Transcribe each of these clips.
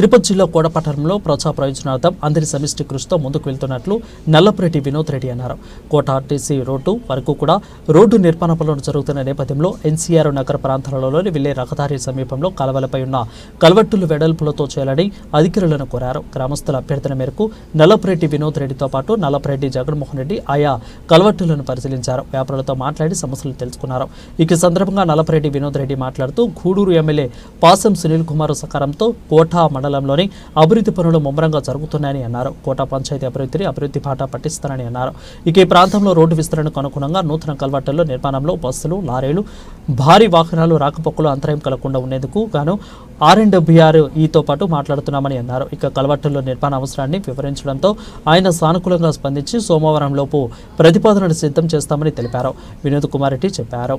తిరుపతి జిల్లా కోటపట్టణంలో ప్రజా ప్రయోజనార్థం అందరి సమిష్టి కృషితో ముందుకు వెళ్తున్నట్లు నల్లపురెడ్డి వినోద్ రెడ్డి అన్నారు. కోట ఆర్టీసీ రోడ్డు వరకు కూడా రోడ్డు నిర్మాణ పనులు జరుగుతున్న నేపథ్యంలో ఎన్సీఆర్ నగర ప్రాంతాలలోని వెళ్ళే రహదారి సమీపంలో కలవలపై ఉన్న కలవట్టులు వెడల్పులతో చేయాలని అధికారులను కోరారు. గ్రామస్తుల అభ్యర్థన మేరకు నల్లపురెడ్డి వినోద్ రెడ్డితో పాటు నల్లపురెడ్డి జగన్మోహన్ రెడ్డి ఆయా కలవట్టులను పరిశీలించారు. వ్యాపారులతో మాట్లాడి సమస్యలు తెలుసుకున్నారు. ఈ సందర్భంగా నల్లపురెడ్డి వినోద్ రెడ్డి మాట్లాడుతూ గూడూరు ఎమ్మెల్యే పాసం సునీల్ కుమార్ సకారంతో కోటా మండల మండలంలోని అభివృద్ధి పనులు ముమ్మరంగా జరుగుతున్నాయని అన్నారు. కోట పంచాయతీ అభివృద్ధిని అభివృద్ధి పాట పట్టిస్తారని అన్నారు. ఇక ఈ ప్రాంతంలో రోడ్డు విస్తరణకు అనుగుణంగా నూతన కల్వర్టుల్లో నిర్మాణంలో బస్సులు లారీలు భారీ వాహనాలు రాకపోకలు అంతరాయం కలగకుండా ఉండేందుకు గాను ఆర్ అండ్ బిఆర్ ఈతో పాటు మాట్లాడుతున్నామని అన్నారు. ఇక కల్వర్టుల్లో నిర్మాణ అవసరాన్ని వివరించడంతో ఆయన సానుకూలంగా స్పందించి సోమవారం లోపు ప్రతిపాదనలు సిద్ధం చేస్తామని తెలిపారు. వినోద్ కుమార్ రెడ్డి చెప్పారు.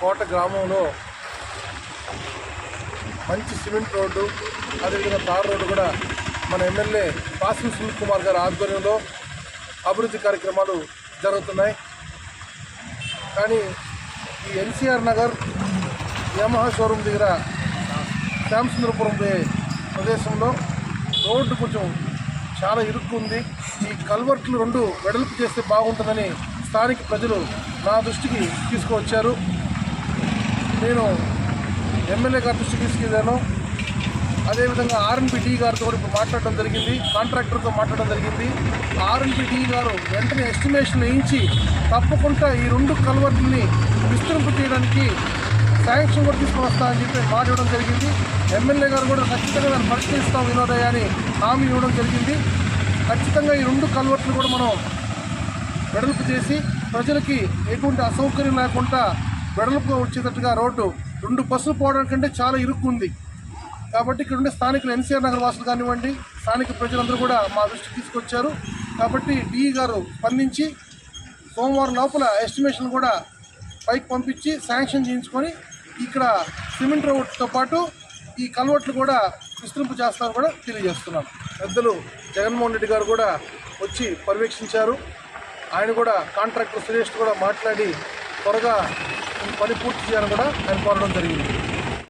కోట గ్రామంలో మంచి సిమెంట్ రోడ్డు అదేవిధంగా తార్ రోడ్డు కూడా మన ఎమ్మెల్యే పాసిం సునీల్ కుమార్ గారి ఆధ్వర్యంలో అభివృద్ధి కార్యక్రమాలు జరుగుతున్నాయి. కానీ ఈ ఎన్సీఆర్ నగర్ యమహా షోరూమ్ దగ్గర శ్యామసుందరపురం ప్రదేశంలో రోడ్డు కొంచెం చాలా ఇరుక్కు ఉంది ఈ కల్వర్ట్లు రెండు వెడల్పు చేస్తే బాగుంటుందని స్థానిక ప్రజలు నా దృష్టికి తీసుకువచ్చారు. నేను ఎమ్మెల్యే గారి దృష్టికి తీసుకెళ్ళాను. అదేవిధంగా ఆర్ఎన్పిటి గారితో కూడా ఇప్పుడు మాట్లాడడం జరిగింది. కాంట్రాక్టర్తో మాట్లాడడం జరిగింది. ఆర్ఎన్పిటి గారు వెంటనే ఎస్టిమేషన్ వేయించి తప్పకుండా ఈ రెండు కల్వర్ట్ని విస్తరింపు చేయడానికి శాంక్షన్ కూడా తీసుకుని వస్తా అని చెప్పి మాట ఇవ్వడం జరిగింది. ఎమ్మెల్యే గారు కూడా ఖచ్చితంగా దాన్ని పరిష్కరిస్తాం వినోదయ్య అని హామీ ఇవ్వడం జరిగింది. ఖచ్చితంగా ఈ రెండు కల్వర్ట్లు కూడా మనం వెడల్పు చేసి ప్రజలకి ఎటువంటి అసౌకర్యం లేకుండా వెడల్పుగా వచ్చేటట్టుగా రోడ్డు రెండు బస్సులు పోవడానికంటే చాలా ఇరుక్కుంది. కాబట్టి ఇక్కడ ఉండే స్థానికులు ఎన్సీఆర్ నగర్ వాసులు కానివ్వండి స్థానిక ప్రజలందరూ కూడా మా దృష్టికి తీసుకొచ్చారు. కాబట్టి డిఈ గారు స్పందించి సోమవారం లోపల ఎస్టిమేషన్ కూడా పైకి పంపించి శాంక్షన్ చేయించుకొని ఇక్కడ సిమెంట్ రోడ్తో పాటు ఈ కల్వర్ట్లు కూడా విస్తరింపు చేస్తారని కూడా తెలియజేస్తున్నాం. పెద్దలు జగన్మోహన్ రెడ్డి గారు కూడా వచ్చి పర్యవేక్షించారు. ఆయన కూడా కాంట్రాక్టర్ సురేష్ కూడా మాట్లాడి త్వరగా పని పూర్తి చేయాలని కూడా ఆయన కోరడం జరిగింది.